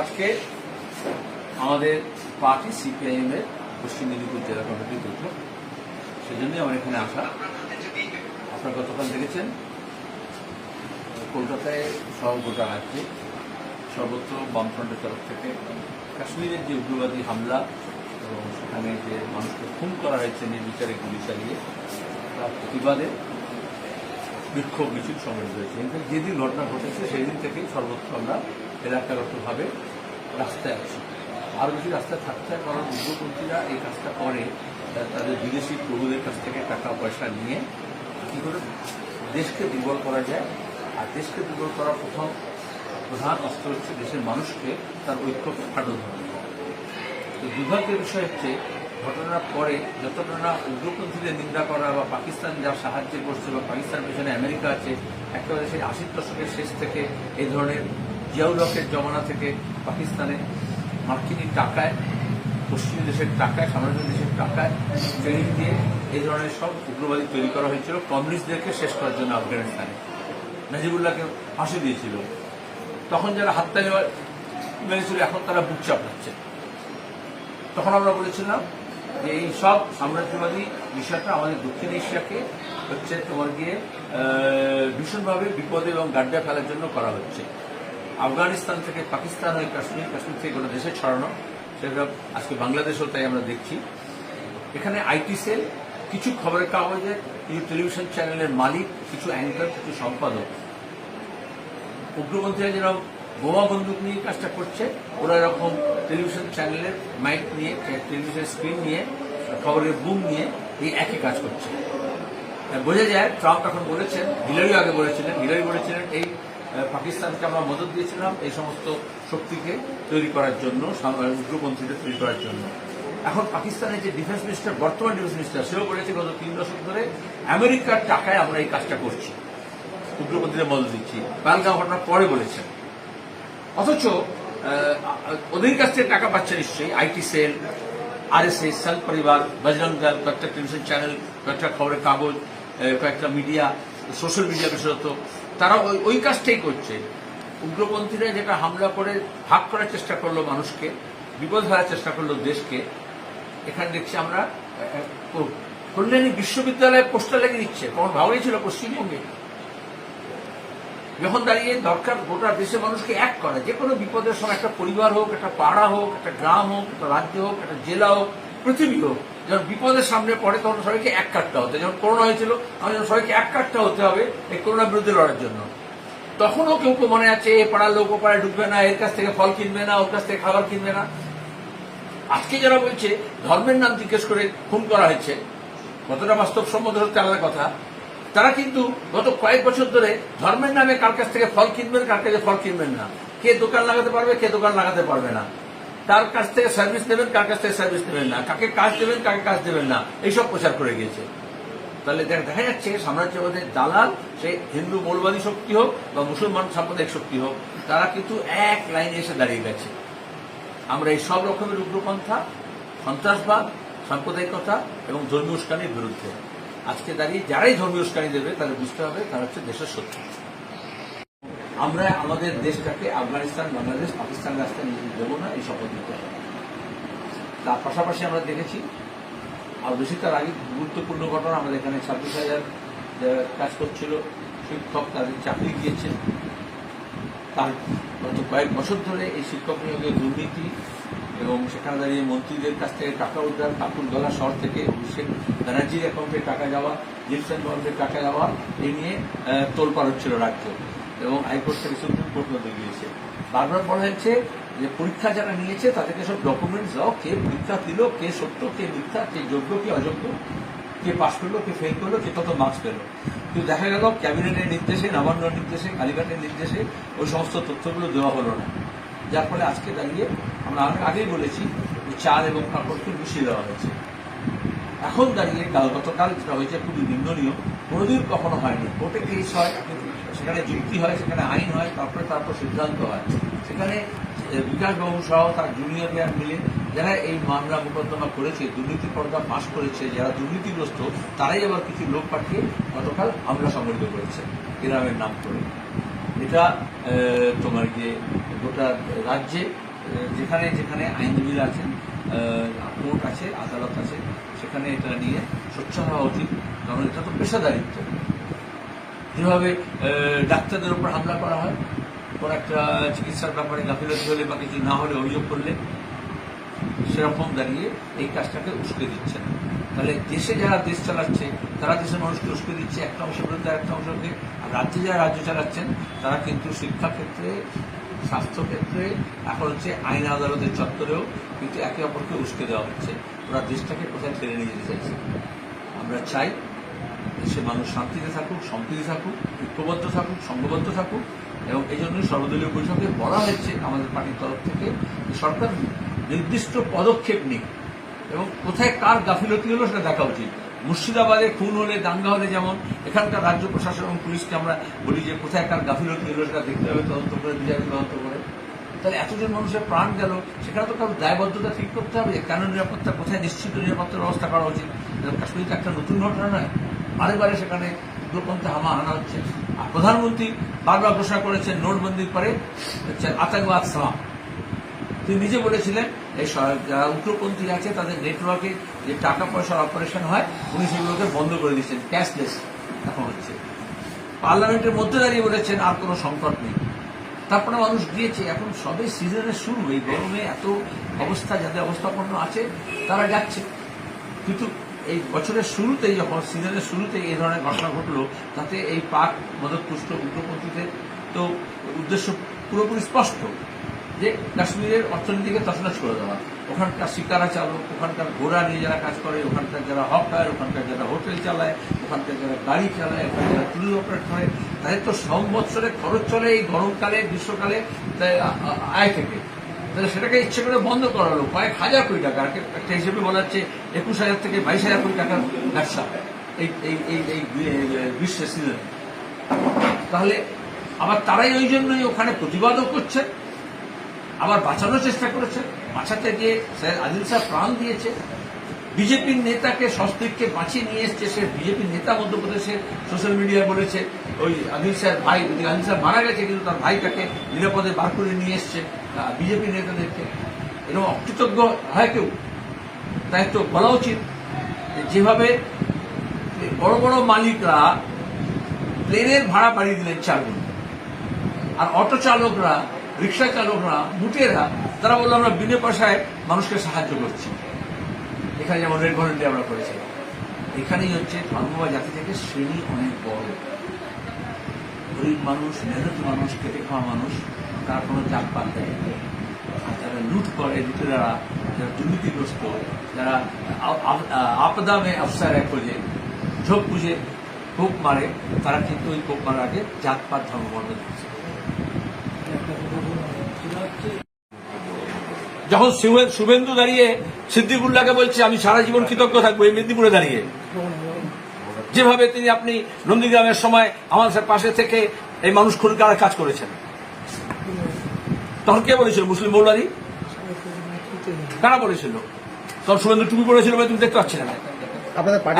আজকে আমাদের party CPIM এর পশ্চিম মেদিনীপুর জেলা কমিটির বৈঠক। সেজন্যই আমার এখানে আসা। আপনারা গতকাল দেখেছেন, কলকাতায় সহ গোটা রাজ্যে সর্বত্র বামফ্রন্টের তরফ থেকে কাশ্মীরের যে উগ্রবাদী হামলা এবং সেখানে যে মানুষকে খুন করা হয়েছে নির্বিচারে গুলি চালিয়ে, তার প্রতিবাদে বিক্ষোভ মিছিল সমাবেশ হয়েছে। কিন্তু যেদিন ঘটনা ঘটেছে সেই দিন থেকেই সর্বত্র আমরা এলাকাগতভাবে রাস্তায় আছি। আরও বেশি রাস্তায় থাকতে কারণ উগ্রপন্থীরা এই কাজটা করে। তাদের বিদেশি প্রভুদের কাছ থেকে টাকা, পয়সা নিয়ে কী করে দেশকে দুর্বল করা যায়। আর দেশকে দুর্বল করার প্রথম প্রধান অস্ত্র হচ্ছে দেশের মানুষকে তার ঐক্যকে ফাটল ধরানো তো দুর্ভাগ্যের বিষয় হচ্ছে ঘটনার পরে যতটা না উগ্রপন্থীদের নিন্দা করা বা পাকিস্তান যা সাহায্য করছে বা পাকিস্তান পেছনে আমেরিকা আছে, একেবারে সেই আশির দশকের শেষ থেকে এই ধরনের জিয়াউল হকের জমানা থেকে পাকিস্তানে মার্কিনী টাকায়, পশ্চিম দেশের টাকায়, সাম্রাজ্য দেশের টাকায় ট্রেনিং দিয়ে এই ধরনের সব উগ্রবাদী তৈরি করা হয়েছিল, কমিউনিস্টদেরকে শেষ করার জন্য আফগানিস্তানে। নাজিবুল্লাহকে ফাঁসি দিয়েছিল। তখন যারা হাততালি মেরেছিল, এখন তারা বুক চাপড়াচ্ছে তখন আমরা বলেছিলাম যে এই সব সাম্রাজ্যবাদী বিষয়টা আমাদের দক্ষিণ এশিয়াকে হচ্ছে তোমার গিয়ে ভীষণভাবে বিপদে এবং গাড্ডা ফেলার জন্য করা হচ্ছে। আফগানিস্তান থেকে পাকিস্তান হয়ে কাশ্মীর কাশ্মীর থেকে কোনো দেশে ছড়ানো, সেটা আজকে বাংলাদেশেও তাই আমরা দেখছি। এখানে আইটি সেল, কিছু খবরের কাগজের কিছু টেলিভিশন চ্যানেলের মালিক, কিছু অ্যাঙ্কার কিছু সম্পাদক। উগ্রপন্থীরা যেরকম বোমা বন্দুক নিয়ে কাজটা করছে। ওরা এরকম টেলিভিশন চ্যানেলের মাইক নিয়ে, টেলিভিশন স্ক্রিন নিয়ে, খবরের বুম নিয়ে এই একই কাজ করছে। বোঝা যায়, ট্রাম্প এখন বলেছেন, হিলারিও আগে বলেছিলেন, হিলারি বলেছিলেন, এই পাকিস্তানকে আমরা মদত দিয়েছিলাম এই সমস্ত শক্তিকে তৈরি করার জন্য উগ্রপন্থীদের তৈরি করার জন্য। এখন পাকিস্তানের যে ডিফেন্স মিনিস্টার, বর্তমান ডিফেন্স মিনিস্টার, সেও বলেছে গত তিন দশক ধরে আমেরিকার টাকায় আমরা এই কাজটা করছি, উগ্রপন্থীদের মদত দিচ্ছি। পালগাঁও ঘটনার পরে বলেছেন। অথচ ওদের কাছ থেকে টাকা পাচ্ছে নিশ্চয়ই, আইটি সেল, আরএসএস, সাল পরিবার বজরং দল কয়েকটা টেলিভিশন চ্যানেল, কয়েকটা খবরের কাগজ কয়েকটা মিডিয়া, সোশ্যাল মিডিয়া বিশেষত, তারা ওই ওই কাজটাই করছে। উগ্রপন্থীরা যেটা হামলা করে, ভাগ করার চেষ্টা করল মানুষকে, বিপদ ফেলার চেষ্টা করল দেশকে। এখানে দেখছি আমরা কল্যাণী বিশ্ববিদ্যালয়ে পোস্টার লেগে দিচ্ছে। কখন ভাবই ছিল পশ্চিমবঙ্গে? যখন দাঁড়িয়ে দরকার গোটা দেশের মানুষকে এক করা, যে কোনো বিপদের সময় একটা পরিবার হোক, একটা পাড়া হোক, একটা গ্রাম হোক, একটা রাজ্য হোক, একটা জেলা হোক, পৃথিবী হোক, যখন বিপদের সামনে পড়ে তখন সবাইকে এক কাটতে হতে যখন করোনা হয়েছিল যখন সবাইকে এক কাটতে হতে হবে এই করোনা বিরুদ্ধে লড়ার জন্য। তখনও কেউ কেউ মনে আছে, এ পাড়ার লোক, ও পাড়ায় ঢুকবে না, এর কাছ থেকে ফল কিনবে না, ওর কাছ থেকে খাবার কিনবে না। আজকে যারা বলছে, ধর্মের নাম জিজ্ঞেস করে খুন করা হয়েছে, কতটা বাস্তব বাস্তবসম্মত হচ্ছে আলাদা কথা। তারা কিন্তু গত কয়েক বছর ধরে ধর্মের নামে কার কাছ থেকে ফল কিনবেন, কার কাছে ফল কিনবেন না। কে দোকান লাগাতে পারবে, কে দোকান লাগাতে পারবে না। তার কাছ থেকে সার্ভিস নেবেন, কার কাছ থেকে সার্ভিস নেবেন না। কাকে কাজ দেবেন, কাকে কাজ দেবেন না। এইসব প্রচার করে গিয়েছে। তাহলে দেখ- যাচ্ছে সাম্রাজ্যবাদের দালাল, সে হিন্দু মৌলবাদী শক্তি হোক বা মুসলমান সাম্প্রদায়িক শক্তি হোক, তারা কিন্তু এক লাইনে এসে দাঁড়িয়ে গেছে। আমরা এই সব রকমের উগ্রপন্থা, সন্ত্রাসবাদ, সাম্প্রদায়িকতা এবং ধর্মীয় উস্কানির বিরুদ্ধে। আজকে দাঁড়িয়ে যারাই ধর্মীয় উস্কানি দেবে তাদের বুঝতে হবে তারা হচ্ছে দেশের শত্রু। আমরা আমাদের দেশটাকে আফগানিস্তান, বাংলাদেশ, পাকিস্তান রাস্তায় নিয়ে দেবো না, এই শপথ নিতে হবে। তার পাশাপাশি আমরা দেখেছি, আর বেশি তার আগে গুরুত্বপূর্ণ ঘটনা, আমাদের এখানে ছাব্বিশ হাজার যারা কাজ করছিল, শিক্ষক তাদের চাকরি গিয়েছে তার গত কয়েক বছর ধরে এই শিক্ষক নিয়োগের দুর্নীতি এবং সেখানে দাঁড়িয়ে মন্ত্রীদের কাছ থেকে টাকা উদ্ধার কাকুরদলা শহর থেকে অভিষেক ব্যানার্জির অ্যাকাউন্টে টাকা যাওয়া জিপসেন বন্ডের টাকা যাওয়া, এ নিয়ে তোলপাড় হচ্ছিল রাজ্য এবং হাইকোর্ট থেকে সুপ্রিম কোর্ট পর্যন্ত গিয়েছে। বারবার বলা হয়েছে যে পরীক্ষা যারা নিয়েছে তাদেরকে সব ডকুমেন্টস দাও, কে পরীক্ষা দিল, কে সত্য, কে মিথ্যা, কে যোগ্য, কে অযোগ্য, কে পাস করল, কে ফেল করল, কে কত মার্কস পেল। কিন্তু দেখা গেল ক্যাবিনেটের নির্দেশে নবান্নর নির্দেশে, কালীঘাটের নির্দেশে ওই সমস্ত তথ্যগুলো দেওয়া হলো না। যার ফলে আজকে দাঁড়িয়ে আগেই বলেছি চাল এবং কাপড়কে মিশিয়ে দেওয়া হয়েছে। এখন দাঁড়িয়ে কাল গতকাল যেটা হয়েছে, খুবই নিন্দনীয়। কোনোদিন কখনো হয়নি। কোর্টে কেস হয়, সেখানে যুক্তি হয়, সেখানে আইন হয়, তারপরে তারপর সিদ্ধান্ত হয়। সেখানে বিকাশবাবু সহ তার জুনিয়ররা মিলে যারা এই মামলা মোকদ্দমা করেছে, দুর্নীতি পর্দা ফাঁস করেছে, যারা দুর্নীতিগ্রস্ত, তারাই আবার কিছু লোক পাঠিয়ে গতকাল হামলা সংগঠিত করেছে। গ্রামের নাম করে। এটা তোমার গিয়ে গোটা রাজ্যে যেখানে যেখানে আইনজীবীরা আছেন কোর্ট আছে, আদালত আছে, সেখানে এটা নিয়ে স্বচ্ছ হওয়া উচিত। কারণ এটা তো পেশাদারিত্ব। যেভাবে ডাক্তারদের উপর হামলা করা হয়, কোন একটা চিকিৎসার ব্যাপারে গাফিলতি হলে বা কিছু না হলে অভিযোগ করলে, সেরকম দাঁড়িয়ে এই কাজটাকে উস্কে দিচ্ছেন। তাহলে দেশে যারা দেশ চালাচ্ছে, তারা দেশের মানুষকে উস্কে দিচ্ছে একটা অংশের বিরুদ্ধে একটা অংশকে। আর রাজ্যে যারা রাজ্য চালাচ্ছেন, তারা কিন্তু শিক্ষাক্ষেত্রে স্বাস্থ্যক্ষেত্রে এখন হচ্ছে আইন আদালতের চত্বরেও কিন্তু একে অপরকে উস্কে দেওয়া হচ্ছে। ওরা দেশটাকে কোথায় ঠেলে নিয়ে যেতে চাইছে? আমরা চাই দেশের মানুষ শান্তিতে থাকুক, সম্প্রীতি থাকুক, ঐক্যবদ্ধ থাকুক, সংঘবদ্ধ থাকুক এবং এই জন্যই সর্বদলীয় বৈঠকে বলা হয়েছে আমাদের পার্টির তরফ থেকে সরকার নির্দিষ্ট পদক্ষেপ নিক এবং কোথায় কার গাফিলতি হলো সেটা দেখা উচিত। মুর্শিদাবাদে খুন হলে, দাঙ্গা হলে যেমন, এখানকার রাজ্য প্রশাসন এবং পুলিশকে আমরা বলি যে কোথায় কার গাফিলতি হলো দেখতে হবে, তদন্ত করে, বিচারে তদন্ত করে। তাহলে এতজন মানুষের প্রাণ গেল, সেখানে তো কারও দায়বদ্ধতা ঠিক করতে হবে কেন নিরাপত্তা, কোথায় নিশ্চিত নিরাপত্তার ব্যবস্থা করা উচিত? কাশ্মীর একটা নতুন ঘটনা নয়। বারে বারে সেখানে উগ্রপন্থী হামা আনা হচ্ছে। আর প্রধানমন্ত্রী বারবার ঘোষণা করেছেন নোটবন্দির পরে হচ্ছে আতঙ্কবাদ সালাম তিনি নিজে বলেছিলেন যারা উগ্রপন্থী আছে, তাদের নেটওয়ার্কে যে টাকা পয়সার অপারেশন হয়, উনি সেগুলোকে বন্ধ করে দিচ্ছেন ক্যাশলেস এখন হচ্ছে। পার্লামেন্টের মধ্যে দাঁড়িয়ে বলেছেন, আর কোনো সংকট নেই। তারপরে মানুষ গিয়েছে, এখন সবে সিজনের শুরু, এই গরমে এত অবস্থা, যাদের অবস্থাপন্ন আছে, তারা যাচ্ছে। কিন্তু এই বছরের শুরুতেই, যখন সিজনের শুরুতেই এই ধরনের ঘটনা ঘটলো, তাতে এই পাক, মদতপুষ্ট উগ্রপন্থীদের তো উদ্দেশ্য পুরোপুরি স্পষ্ট। যে কাশ্মীরের অর্থনীতিকে তছনছ করে দেওয়া। ওখানকার শিকারা চালক ওখানকার ঘোড়া নিয়ে যারা কাজ করে, ওখানকার যারা হকার ওখানকার যারা হোটেল চালায়, ওখানকার যারা গাড়ি চালায় ওখানে যারা ট্যুরিস্ট অপারেট করে, তাদের তো সংবৎসরে খরচ চলে এই গরমকালে, গ্রীষ্মকালে আয় থেকে। তাহলে সেটাকে ইচ্ছে করে বন্ধ করা হলো কয়েক হাজার কোটি টাকা, একটা হিসেবে বলা হচ্ছে একুশ হাজার থেকে বাইশ হাজার কোটি টাকার ব্যবসা এই এই এই গ্রীষ্মের সিজনে তাহলে আবার তারাই ওই জন্যই ওখানে প্রতিবাদও করছে। আবার বাঁচানোর চেষ্টা করেছে। বাঁচাতে গিয়ে স্যার আদিল শাহ প্রাণ দিয়েছে। বিজেপির নেতাকে সস্ত্রীককে বাঁচিয়ে নিয়ে এসছে সে। বিজেপির নেতা মধ্যপ্রদেশে সোশ্যাল মিডিয়ায় বলেছে, ওই আদিল শাহ ভাই, আদিল শাহ মারা গেছে, কিন্তু তার ভাই তাকে নিরাপদে বার করে নিয়ে এসছে বিজেপি নেতাদেরকে। এরকম অকৃতজ্ঞ হয় কেউ? তাই তো বলা উচিত যেভাবে বড় বড় মালিকরা প্লেনের ভাড়া বাড়িয়ে দিলেন চারগুণ আর অটো চালকরা রিক্সা চালকরা মুটেরা তারা বলল, আমরা বিনা পয়সায় মানুষকে সাহায্য করছি। এখানে যেমন রেড ভলেন্টি আমরা করেছিলাম এখানেই হচ্ছে ধর্ম বা জাতি থেকে শ্রেণি অনেক বড়। গরিব মানুষ, মেহনত মানুষ, খেটে খাওয়া মানুষ, তারা কোনো জাতপাত দেয় আর যারা লুট করে লুটেরা যারা দুর্নীতিগ্রস্ত, যারা আ- আ- আপদা মে আফসার খোঁজে ঝোঁক বুঝে কোপ মারে, তারা কিন্তু ওই কোপ মারার আগে জাতপাত ধর্মবর্ণ দিচ্ছে যখন শুভেন্দু দাঁড়িয়ে সিদ্দিকুল্লাহকে বলছে আমি সারা জীবন কৃতজ্ঞ থাকব এই মেদিনীপুরে দাঁড়িয়ে। যেভাবে তিনি আপনি নন্দীগ্রামের সময় আমাদের পাশে থেকে এই মানুষ খুনকার কাজ করেছেন। তখন কে বলেছিল? মুসলিম মৌলারি কারা বলেছিল? তখন শুভেন্দু টুপি পড়েছিল তুমি দেখতে পাচ্ছি না।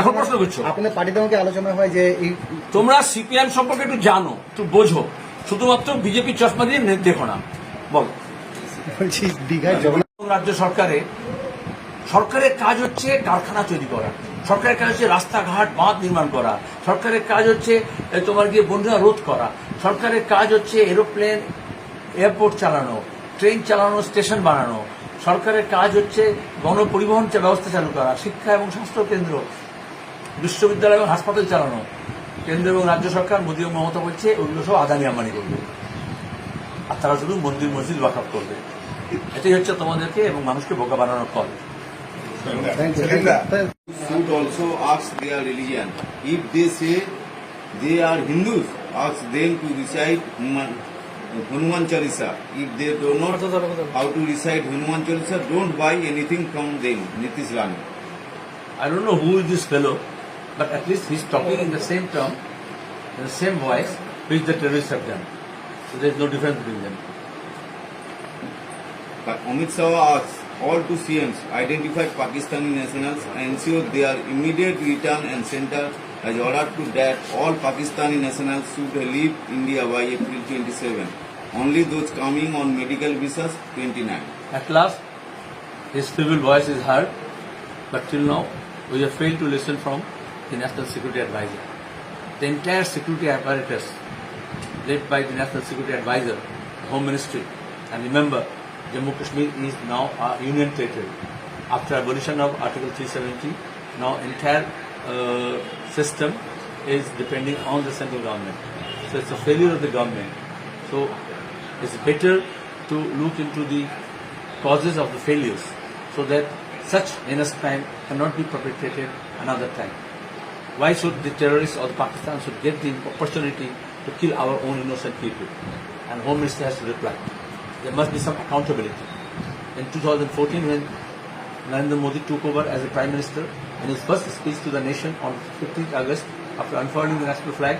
এখন প্রশ্ন করছ? আপনাদের পার্টিতে আমাকে আলোচনা হয় যে এই তোমরা সিপিএম সম্পর্কে একটু জানো একটু বোঝো। শুধুমাত্র বিজেপি চশমা দিয়ে দেখো না। বল। বলছি, দীঘায় জগন্নাথ রাজ্য সরকারে, সরকারের কাজ হচ্ছে কারখানা তৈরি করা, সরকারের কাজ হচ্ছে রাস্তাঘাট, বাঁধ নির্মাণ করা, সরকারের কাজ হচ্ছে তোমার গিয়ে বন্যা রোধ করা, সরকারের কাজ হচ্ছে এরোপ্লেন, এয়ারপোর্ট চালানো, ট্রেন চালানো, স্টেশন বানানো, সরকারের কাজ হচ্ছে গণপরিবহন ব্যবস্থা চালু করা, শিক্ষা এবং স্বাস্থ্য কেন্দ্র, বিশ্ববিদ্যালয় এবং হাসপাতাল চালানো, কেন্দ্র এবং রাজ্য সরকার মোদী ও মমতা বলছে, ওগুলো সব আদানি আম্বানি করবে। আর তারা শুধু মন্দির মসজিদ ওয়াকআপ করবে। এটাই হচ্ছে তোমাদেরকে এবং মানুষকে বোকা বানানোর ফল should also ask their religion. If they say they are Hindus, ask them to recite Hanuman, Hanuman Chalisa. If they do not how to recite Hanuman Chalisa, don't buy anything from them. Nitish Rani. I don't know who is this fellow, but at least he's talking in the same term, in the same voice, which the terrorists have done. So there's no difference between them. Amit Shah asks all two CMs identified Pakistani nationals and ensure their immediate return and center has ordered to that all Pakistani nationals should leave India by April 27. Only those coming on medical visas 29. At last, his feeble voice is heard, but till now, we have failed to listen from the National Security Advisor. The entire security apparatus, led by the National Security Advisor, Home Ministry, and remember, Jammu Kashmir is now a union territory. After abolition of Article 370, now entire uh, system is depending on the central government. So it's a failure of the government. So it's better to look into the causes of the failures so that such heinous crime cannot be perpetrated another time. Why should the terrorists or the Pakistan should get the opportunity to kill our own innocent people? And Home Minister has to reply. There must be some accountability. In 2014, when Narendra Modi took over as a Prime Minister, in his first speech to the nation on 15th August, after unfurling the national flag,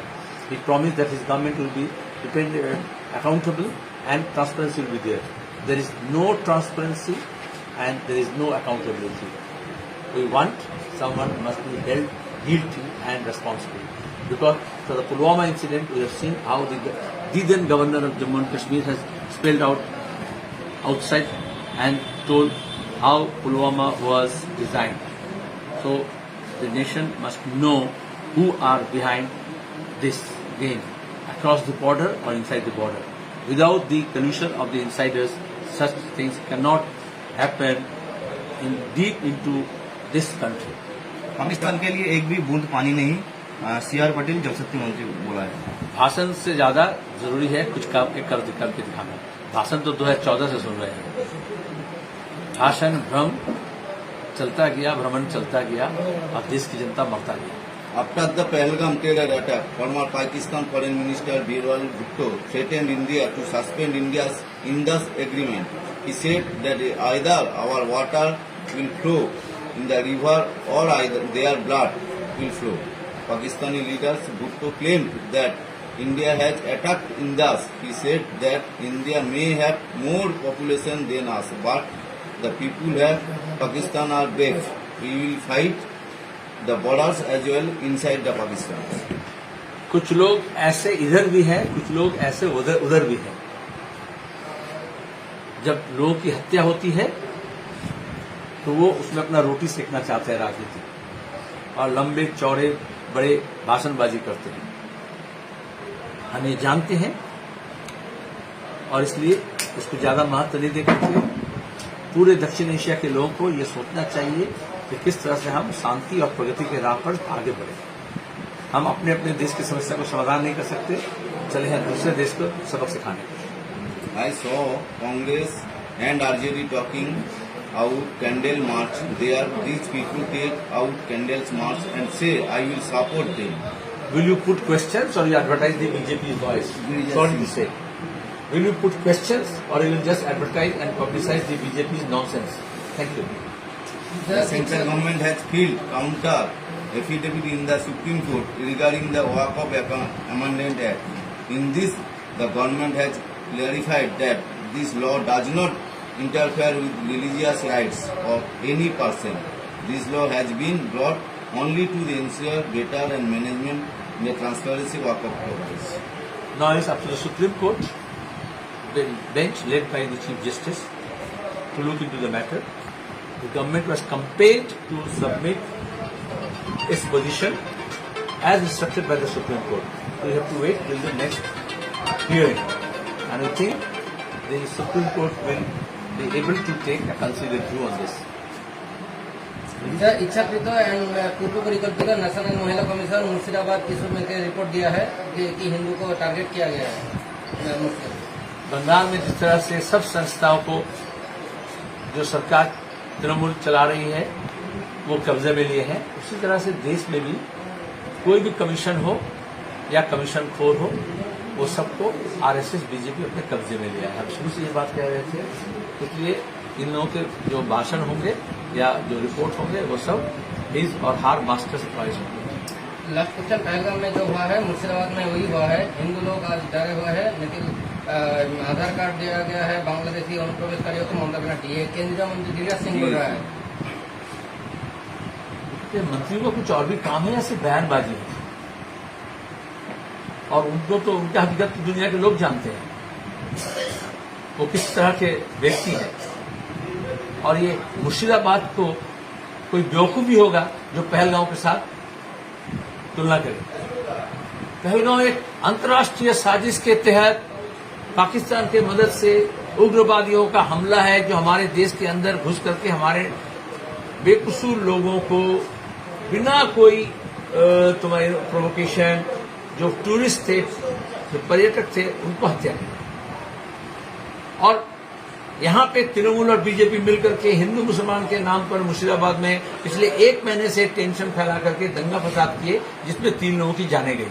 he promised that his government will be depend, uh, accountable and transparency will be there. There is no transparency and there is no accountability. We want someone must be held guilty and responsible. Because for the Pulwama incident, we have seen how the, the then governor of Jammu and Kashmir has spelled out outside and told how Pulwama was designed. So the nation must know who are behind this game across the border or inside the border. Without the collusion of the insiders, such things cannot happen in deep into this country. Pakistan के लिए एक भी बूंद पानी नहीं C R Patel जल शक्ति मंत्री बोला है भाषण से ज्यादा जरूरी है कुछ काम एक कर करके दिखाना भाषण तो 2014 से सुन रहे हैं। भाषण, भ्रम, चलता गया, भ्रमण चलता गया, अब देश की जनता मरता गया after the Pahalgam terror attack former Pakistan foreign minister Bilawal Bhutto stated India to suspend India Indus agreement he said that either our water will flow in the river or either their blood will flow Pakistani leaders Bhutto claim that India has attacked Indus. He said that India may have more population than us, but the people of Pakistan are brave. We will fight the borders as well inside the Pakistan. कुछ लोग ऐसे इधर भी हैं कुछ लोग ऐसे उधर उधर भी हैं जब लोगों की हत्या होती है तो वो उसमें अपना रोटी सेकना चाहते हैं राजनीति और लंबे चौड़े बड़े भाषणबाजी करते हैं हम जानते हैं और इसलिए इसको ज़्यादा महत्व नहीं देकर के पूरे दक्षिण एशिया के लोगों को ये सोचना चाहिए कि किस तरह से हम शांति और प्रगति के राह पर आगे बढ़े हम अपने अपने देश की समस्या को समाधान नहीं कर सकते चले हैं दूसरे देश को सबक सिखाने I saw Congress and RJD talking out candle march. There, these people take out candles march and say, I will support them. Will you put questions or you advertise the BJP's voice? Yes. Sorry to say. Will you put questions or you will just advertise and publicize the BJP's nonsense? Thank you. The central government has filed counter affidavit in the Supreme Court regarding the Waqf Account Amendment Act. In this, the government has clarified that this law does not interfere with religious rights of any person. This law has been brought only to ensure better and management in the transparency work of properties. Now it's up to the Supreme Court, the bench led by the Chief Justice, to look into the matter. The government was compelled to submit its position as instructed by the Supreme Court. You have to wait till the next hearing. And I think the Supreme Court will be able to take a considered view on this. इच्छा इच्छाकृत and पूर्व परिकल्पित national महिला commission Murshidabad किशोर में report दिया है कि, हिंदू को target किया गया है। बंगाल में जिस तरह से सब संस्थाओं को जो सरकार तृणमूल चला रही है वो कब्जे में लिए हैं। उसी तरह से देश में भी कोई भी कमीशन हो या कमीशन खोर हो वो सबको आरएसएस बीजेपी अपने कब्जे में लिया है। हम शुरू से ये बात कह रहे थे इसलिए इन लोगों के जो भाषण होंगे या जो रिपोर्ट होंगे वो सब his or her master's choice होंगे। लास्ट क्वेश्चन पहलगाम में जो हुआ है मुर्शिदाबाद में वही हुआ है। हिंदू लोग आज डरे हुए हैं लेकिन आधार कार्ड दिया गया है बांग्लादेशी अनुप्रवेशकारियों को ममता बनर्जी ये केंद्रीय मंत्री गिरिराज सिंह बोल रहा है। कि मंत्रियों को कुछ और भी काम है सिर्फ़ बयानबाजी है? और उनको तो उनका हकीकत दुनिया के लोग जानते हैं। वो किस तरह के व्यक्ति हैं? और ये मुर्शिदाबाद को कोई बेवकूफ़ी होगा जो पहलगांव के साथ तुलना करे। पहलगांव एक अंतर्राष्ट्रीय साजिश के तहत पाकिस्तान के मदद से उग्रवादियों का हमला है जो हमारे देश के अंदर घुस करके हमारे बेकसूर लोगों को बिना कोई तुम्हारे प्रोवोकेशन जो टूरिस्ट थे, जो पर्यटक थे, उनको हत्या और यहाँ पे तृणमूल और बीजेपी मिलकर के हिंदू मुसलमान के नाम पर मुर्शिदाबाद में पिछले एक महीने से टेंशन फैला करके दंगा फसाद किए, जिसमें तीन लोगों की जाने गई।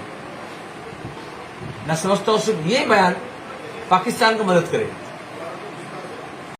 मैं समझता हूँ सिर्फ़ ये बयान पाकिस्तान को मदद करेगा।